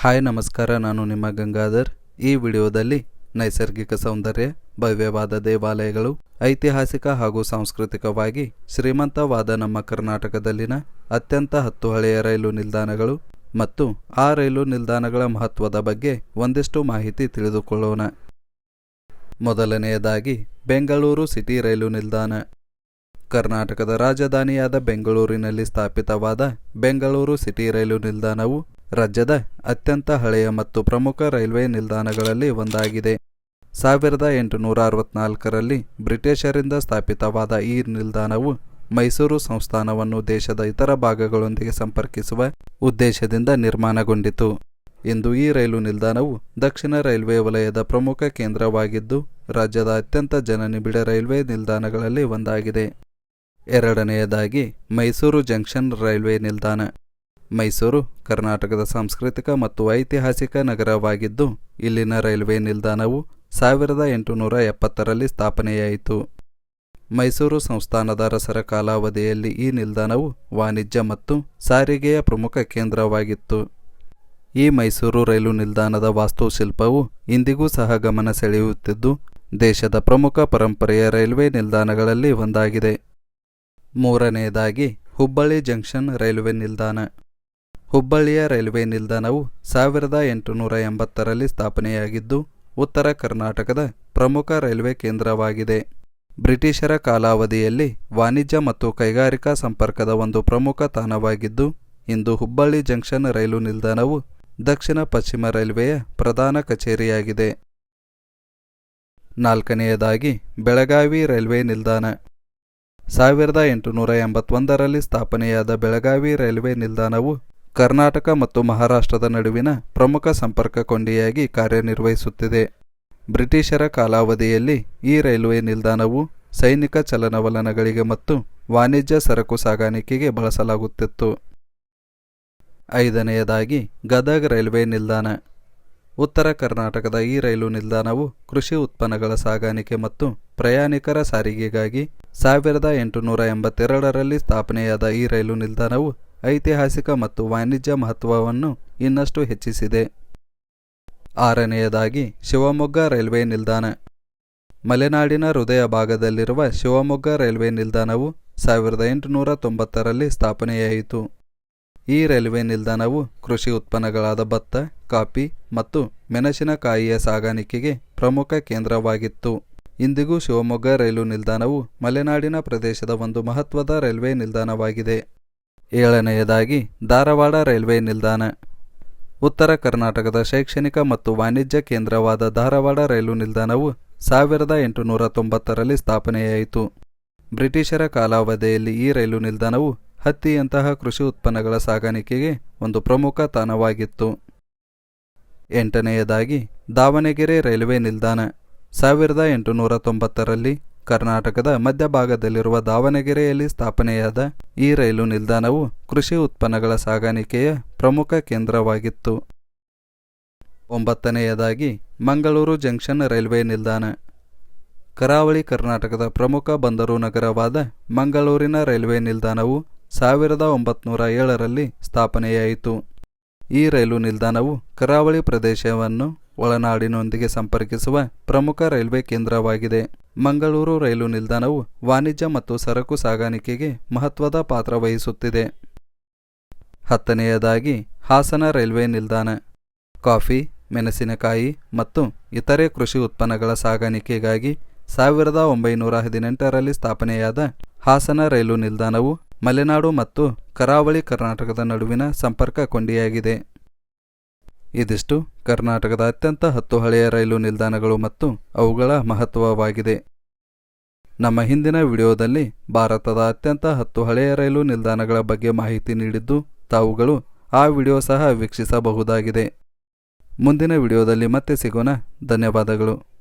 Hi, ನಮಸ್ಕಾರ. ನಾನು ನಿಮ್ಮ ಗಂಗಾಧರ್. ಈ ವಿಡಿಯೋದಲ್ಲಿ ನೈಸರ್ಗಿಕ ಸೌಂದರ್ಯ, ಭವ್ಯವಾದ ದೇವಾಲಯಗಳು, ಐತಿಹಾಸಿಕ ಹಾಗೂ ಸಾಂಸ್ಕೃತಿಕವಾಗಿ ಶ್ರೀಮಂತವಾದ ನಮ್ಮ ಕರ್ನಾಟಕದಲ್ಲಿನ ಅತ್ಯಂತ ಹತ್ತು ಹಳೆಯ ರೈಲು ನಿಲ್ದಾಣಗಳು ಮತ್ತು ಆ ರೈಲು ನಿಲ್ದಾಣಗಳ ಮಹತ್ವದ ಬಗ್ಗೆ ಒಂದಿಷ್ಟು ಮಾಹಿತಿ ತಿಳಿದುಕೊಳ್ಳೋಣ. ಮೊದಲನೆಯದಾಗಿ, ಬೆಂಗಳೂರು ಸಿಟಿ ರೈಲು ನಿಲ್ದಾಣ. ಕರ್ನಾಟಕದ ರಾಜಧಾನಿಯಾದ ಬೆಂಗಳೂರಿನಲ್ಲಿ ಸ್ಥಾಪಿತವಾದ ಬೆಂಗಳೂರು ಸಿಟಿ ರೈಲು ನಿಲ್ದಾಣವು ರಾಜ್ಯದ ಅತ್ಯಂತ ಹಳೆಯ ಮತ್ತು ಪ್ರಮುಖ ರೈಲ್ವೆ ನಿಲ್ದಾಣಗಳಲ್ಲಿ ಒಂದಾಗಿದೆ. ಸಾವಿರದ ಎಂಟುನೂರ ಅರವತ್ನಾಲ್ಕರಲ್ಲಿ ಬ್ರಿಟಿಷರಿಂದ ಸ್ಥಾಪಿತವಾದ ಈ ನಿಲ್ದಾಣವು ಮೈಸೂರು ಸಂಸ್ಥಾನವನ್ನು ದೇಶದ ಇತರ ಭಾಗಗಳೊಂದಿಗೆ ಸಂಪರ್ಕಿಸುವ ಉದ್ದೇಶದಿಂದ ನಿರ್ಮಾಣಗೊಂಡಿತು. ಇಂದು ಈ ರೈಲು ನಿಲ್ದಾಣವು ದಕ್ಷಿಣ ರೈಲ್ವೆ ವಲಯದ ಪ್ರಮುಖ ಕೇಂದ್ರವಾಗಿದ್ದು, ರಾಜ್ಯದ ಅತ್ಯಂತ ಜನನಿಬಿಡ ರೈಲ್ವೆ ನಿಲ್ದಾಣಗಳಲ್ಲಿ ಒಂದಾಗಿದೆ. ಎರಡನೆಯದಾಗಿ ಮೈಸೂರು ಜಂಕ್ಷನ್ ರೈಲ್ವೆ ನಿಲ್ದಾಣ. ಮೈಸೂರು, ಕರ್ನಾಟಕದ ಸಾಂಸ್ಕೃತಿಕ ಮತ್ತು ಐತಿಹಾಸಿಕ ನಗರವಾಗಿದ್ದು, ಇಲ್ಲಿನ ರೈಲ್ವೆ ನಿಲ್ದಾಣವು ಸಾವಿರದ ಎಂಟುನೂರ ಎಪ್ಪತ್ತರಲ್ಲಿ ಸ್ಥಾಪನೆಯಾಯಿತು. ಮೈಸೂರು ಸಂಸ್ಥಾನದ ರಸರ ಕಾಲಾವಧಿಯಲ್ಲಿ ಈ ನಿಲ್ದಾಣವು ವಾಣಿಜ್ಯ ಮತ್ತು ಸಾರಿಗೆಯ ಪ್ರಮುಖ ಕೇಂದ್ರವಾಗಿತ್ತು. ಈ ಮೈಸೂರು ರೈಲು ನಿಲ್ದಾಣದ ವಾಸ್ತುಶಿಲ್ಪವು ಇಂದಿಗೂ ಸಹ ಗಮನ ಸೆಳೆಯುತ್ತಿದ್ದು, ದೇಶದ ಪ್ರಮುಖ ಪರಂಪರೆಯ ರೈಲ್ವೆ ನಿಲ್ದಾಣಗಳಲ್ಲಿ ಒಂದಾಗಿದೆ. ಮೂರನೆಯದಾಗಿ ಹುಬ್ಬಳ್ಳಿ ಜಂಕ್ಷನ್ ರೈಲ್ವೆ ನಿಲ್ದಾಣ. ಹುಬ್ಬಳ್ಳಿಯ ರೈಲ್ವೆ ನಿಲ್ದಾಣವು ಸಾವಿರದ ಎಂಟುನೂರ ಎಂಬತ್ತರಲ್ಲಿ ಸ್ಥಾಪನೆಯಾಗಿದ್ದು, ಉತ್ತರ ಕರ್ನಾಟಕದ ಪ್ರಮುಖ ರೈಲ್ವೆ ಕೇಂದ್ರವಾಗಿದೆ. ಬ್ರಿಟಿಷರ ಕಾಲಾವಧಿಯಲ್ಲಿ ವಾಣಿಜ್ಯ ಮತ್ತು ಕೈಗಾರಿಕಾ ಸಂಪರ್ಕದ ಒಂದು ಪ್ರಮುಖ ತಾಣವಾಗಿದ್ದು, ಇಂದು ಹುಬ್ಬಳ್ಳಿ ಜಂಕ್ಷನ್ ರೈಲು ನಿಲ್ದಾಣವು ದಕ್ಷಿಣ ಪಶ್ಚಿಮ ರೈಲ್ವೆಯ ಪ್ರಧಾನ ಕಚೇರಿಯಾಗಿದೆ. ನಾಲ್ಕನೆಯದಾಗಿ, ಬೆಳಗಾವಿ ರೈಲ್ವೆ ನಿಲ್ದಾಣ. ಸಾವಿರದ ಎಂಟುನೂರ ಎಂಬತ್ತೊಂದರಲ್ಲಿ ಸ್ಥಾಪನೆಯಾದ ಬೆಳಗಾವಿ ರೈಲ್ವೆ ನಿಲ್ದಾಣವು ಕರ್ನಾಟಕ ಮತ್ತು ಮಹಾರಾಷ್ಟ್ರದ ನಡುವಿನ ಪ್ರಮುಖ ಸಂಪರ್ಕ ಕೊಂಡಿಯಾಗಿ ಕಾರ್ಯನಿರ್ವಹಿಸುತ್ತಿದೆ. ಬ್ರಿಟಿಷರ ಕಾಲಾವಧಿಯಲ್ಲಿ ಈ ರೈಲ್ವೆ ನಿಲ್ದಾಣವು ಸೈನಿಕ ಚಲನವಲನಗಳಿಗೆ ಮತ್ತು ವಾಣಿಜ್ಯ ಸರಕು ಸಾಗಾಣಿಕೆಗೆ ಬಳಸಲಾಗುತ್ತಿತ್ತು. ಐದನೆಯದಾಗಿ, ಗದಗ್ ರೈಲ್ವೆ ನಿಲ್ದಾಣ. ಉತ್ತರ ಕರ್ನಾಟಕದ ಈ ರೈಲು ನಿಲ್ದಾಣವು ಕೃಷಿ ಉತ್ಪನ್ನಗಳ ಸಾಗಾಣಿಕೆ ಮತ್ತು ಪ್ರಯಾಣಿಕರ ಸಾರಿಗೆಗಾಗಿ ಸಾವಿರದ ಎಂಟುನೂರ ಎಂಬತ್ತೆರಡರಲ್ಲಿ ಸ್ಥಾಪನೆಯಾದ ಈ ರೈಲು ನಿಲ್ದಾಣವು ಐತಿಹಾಸಿಕ ಮತ್ತು ವಾಣಿಜ್ಯ ಮಹತ್ವವನ್ನು ಇನ್ನಷ್ಟು ಹೆಚ್ಚಿಸಿದೆ. ಆರನೆಯದಾಗಿ, ಶಿವಮೊಗ್ಗ ರೈಲ್ವೆ ನಿಲ್ದಾಣ. ಮಲೆನಾಡಿನ ಹೃದಯ ಭಾಗದಲ್ಲಿರುವ ಶಿವಮೊಗ್ಗ ರೈಲ್ವೆ ನಿಲ್ದಾಣವು ಸಾವಿರದ ಎಂಟುನೂರ ತೊಂಬತ್ತರಲ್ಲಿ ಸ್ಥಾಪನೆಯಾಯಿತು. ಈ ರೈಲ್ವೆ ನಿಲ್ದಾಣವು ಕೃಷಿ ಉತ್ಪನ್ನಗಳಾದ ಭತ್ತ, ಕಾಫಿ ಮತ್ತು ಮೆಣಸಿನಕಾಯಿಯ ಸಾಗಾಣಿಕೆಗೆ ಪ್ರಮುಖ ಕೇಂದ್ರವಾಗಿತ್ತು. ಇಂದಿಗೂ ಶಿವಮೊಗ್ಗ ರೈಲು ನಿಲ್ದಾಣವು ಮಲೆನಾಡಿನ ಪ್ರದೇಶದ ಒಂದು ಮಹತ್ವದ ರೈಲ್ವೆ ನಿಲ್ದಾಣವಾಗಿದೆ. ಏಳನೆಯದಾಗಿ ಧಾರವಾಡ ರೈಲ್ವೆ ನಿಲ್ದಾಣ. ಉತ್ತರ ಕರ್ನಾಟಕದ ಶೈಕ್ಷಣಿಕ ಮತ್ತು ವಾಣಿಜ್ಯ ಕೇಂದ್ರವಾದ ಧಾರವಾಡ ರೈಲು ನಿಲ್ದಾಣವು ಸಾವಿರದ ಎಂಟುನೂರ ತೊಂಬತ್ತರಲ್ಲಿ ಸ್ಥಾಪನೆಯಾಯಿತು. ಬ್ರಿಟಿಷರ ಕಾಲಾವಧಿಯಲ್ಲಿ ಈ ರೈಲು ನಿಲ್ದಾಣವು ಹತ್ತಿಯಂತಹ ಕೃಷಿ ಉತ್ಪನ್ನಗಳ ಸಾಗಾಣಿಕೆಗೆ ಒಂದು ಪ್ರಮುಖ ತಾಣವಾಗಿತ್ತು. ಎಂಟನೆಯದಾಗಿ ದಾವಣಗೆರೆ ರೈಲ್ವೆ ನಿಲ್ದಾಣ. ಸಾವಿರದ ಎಂಟುನೂರ ತೊಂಬತ್ತರಲ್ಲಿ ಕರ್ನಾಟಕದ ಮಧ್ಯಭಾಗದಲ್ಲಿರುವ ದಾವಣಗೆರೆಯಲ್ಲಿ ಸ್ಥಾಪನೆಯಾದ ಈ ರೈಲು ನಿಲ್ದಾಣವು ಕೃಷಿ ಉತ್ಪನ್ನಗಳ ಸಾಗಾಣಿಕೆಯ ಪ್ರಮುಖ ಕೇಂದ್ರವಾಗಿತ್ತು. ಒಂಬತ್ತನೆಯದಾಗಿ ಮಂಗಳೂರು ಜಂಕ್ಷನ್ ರೈಲ್ವೆ ನಿಲ್ದಾಣ. ಕರಾವಳಿ ಕರ್ನಾಟಕದ ಪ್ರಮುಖ ಬಂದರು ನಗರವಾದ ಮಂಗಳೂರಿನ ರೈಲ್ವೆ ನಿಲ್ದಾಣವು ಸಾವಿರದ ಒಂಬತ್ನೂರ ಏಳರಲ್ಲಿ ಸ್ಥಾಪನೆಯಾಯಿತು. ಈ ರೈಲು ನಿಲ್ದಾಣವು ಕರಾವಳಿ ಪ್ರದೇಶವನ್ನು ಒಳನಾಡಿನೊಂದಿಗೆ ಸಂಪರ್ಕಿಸುವ ಪ್ರಮುಖ ರೈಲ್ವೆ ಕೇಂದ್ರವಾಗಿದೆ. ಮಂಗಳೂರು ರೈಲು ನಿಲ್ದಾಣವು ವಾಣಿಜ್ಯ ಮತ್ತು ಸರಕು ಸಾಗಾಣಿಕೆಗೆ ಮಹತ್ವದ ಪಾತ್ರ ವಹಿಸುತ್ತಿದೆ. ಹತ್ತನೆಯದಾಗಿ ಹಾಸನ ರೈಲ್ವೆ ನಿಲ್ದಾಣ. ಕಾಫಿ, ಮೆಣಸಿನಕಾಯಿ ಮತ್ತು ಇತರೆ ಕೃಷಿ ಉತ್ಪನ್ನಗಳ ಸಾಗಾಣಿಕೆಗಾಗಿ ಸಾವಿರದ ಒಂಬೈನೂರ ಹದಿನೆಂಟರಲ್ಲಿ ಸ್ಥಾಪನೆಯಾದ ಹಾಸನ ರೈಲು ನಿಲ್ದಾಣವು ಮಲೆನಾಡು ಮತ್ತು ಕರಾವಳಿ ಕರ್ನಾಟಕದ ನಡುವಿನ ಸಂಪರ್ಕ ಕೊಂಡಿಯಾಗಿದೆ. ಇದಿಷ್ಟು ಕರ್ನಾಟಕದ ಅತ್ಯಂತ ಹತ್ತು ಹಳೆಯ ರೈಲು ನಿಲ್ದಾಣಗಳು ಮತ್ತು ಅವುಗಳ ಮಹತ್ವವಾಗಿದೆ. ನಮ್ಮ ಹಿಂದಿನ ವಿಡಿಯೋದಲ್ಲಿ ಭಾರತದ ಅತ್ಯಂತ ಹತ್ತು ಹಳೆಯ ರೈಲು ನಿಲ್ದಾಣಗಳ ಬಗ್ಗೆ ಮಾಹಿತಿ ನೀಡಿದ್ದು ತಾವುಗಳು ಆ ವಿಡಿಯೋ ಸಹ ವೀಕ್ಷಿಸಬಹುದಾಗಿದೆ. ಮುಂದಿನ ವಿಡಿಯೋದಲ್ಲಿ ಮತ್ತೆ ಸಿಗೋಣ. ಧನ್ಯವಾದಗಳು.